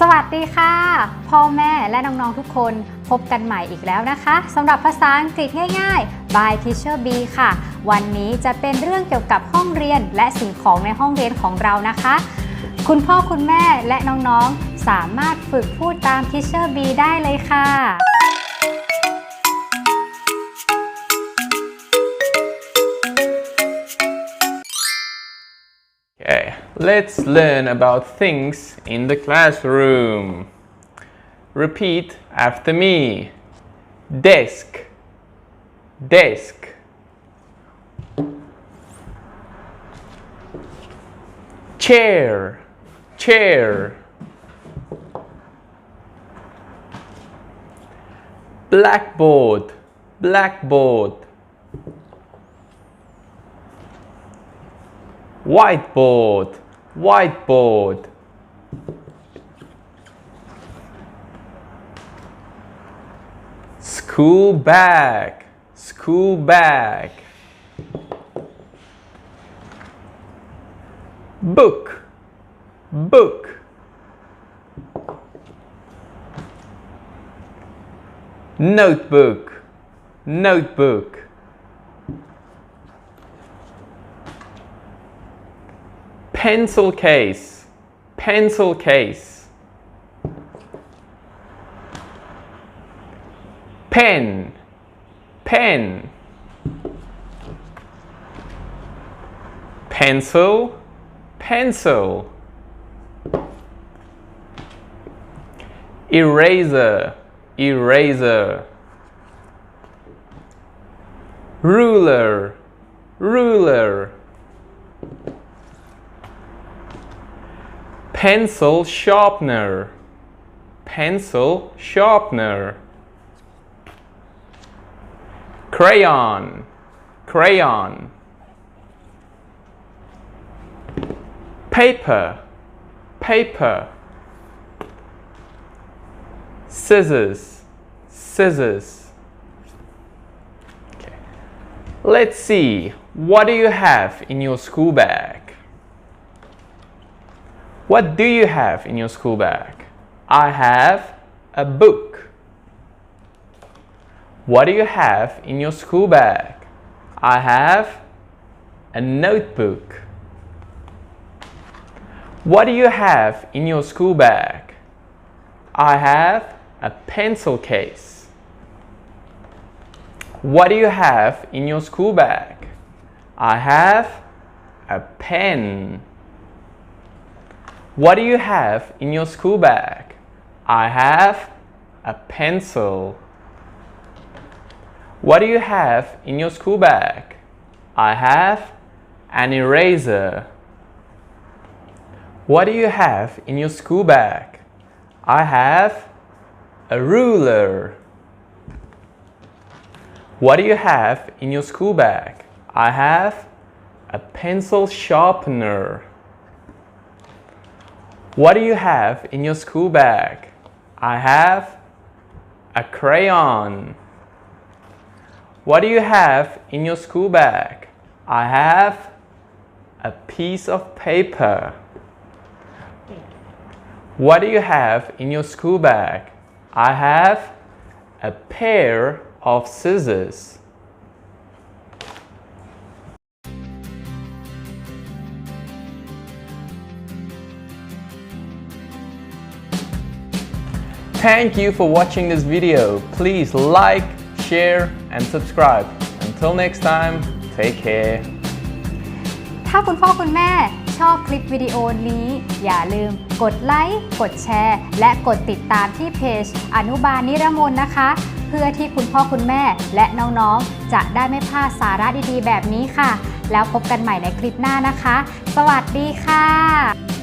สวัสดีค่ะ พ่อแม่และน้องๆทุกคนพบกันใหม่อีกแล้วนะคะสำหรับภาษาอังกฤษง่าย ๆ by Teacher B ค่ะ วันนี้จะเป็นเรื่องเกี่ยวกับห้องเรียนและสิ่งของในห้องเรียนของเรานะคะ คุณพ่อคุณแม่และน้องๆ สามารถฝึกพูดตาม Teacher B ได้เลยค่ะ Okay, let's learn about things in the classroom. Repeat after me. Desk, desk. Chair, chair. Blackboard, blackboard. whiteboard whiteboard. School bag. School bag. Book. Book. Notebook. Notebook pencil case. Pencil case. Pen. Pen. Pencil. Pencil. Eraser. Eraser. Ruler. Ruler pencil sharpener. Pencil sharpener. Crayon. Crayon. Paper. Paper. Scissors. Scissors. Okay. let's see. What do you have in your school bag what do you have in your school bag? I have a book. What do you have in your school bag? I have a notebook. What do you have in your school bag? I have a pencil case. What do you have in your school bag? I have a pen. What do you have in your school bag? I have a pencil. What do you have in your school bag? I have an eraser. What do you have in your school bag? I have a ruler. What do you have in your school bag? I have a pencil sharpener. What do you have in your school bag? I have a crayon. What do you have in your school bag? I have a piece of paper. What do you have in your school bag? I have a pair of scissors. Thank you for watching this video. Please like, share, and subscribe. Until next time, take care. ถ้าคุณพ่อคุณแม่ชอบคลิปวิดีโอนี้ อย่าลืมกดไลค์กดแชร์ และกดติดตามที่เพจอนุบาลนิรมนนะคะ เพื่อที่คุณพ่อคุณแม่และน้องๆ จะได้ไม่พลาดสาระดีๆ แบบนี้ค่ะ แล้วพบกันใหม่ในคลิปหน้านะคะ สวัสดีค่ะ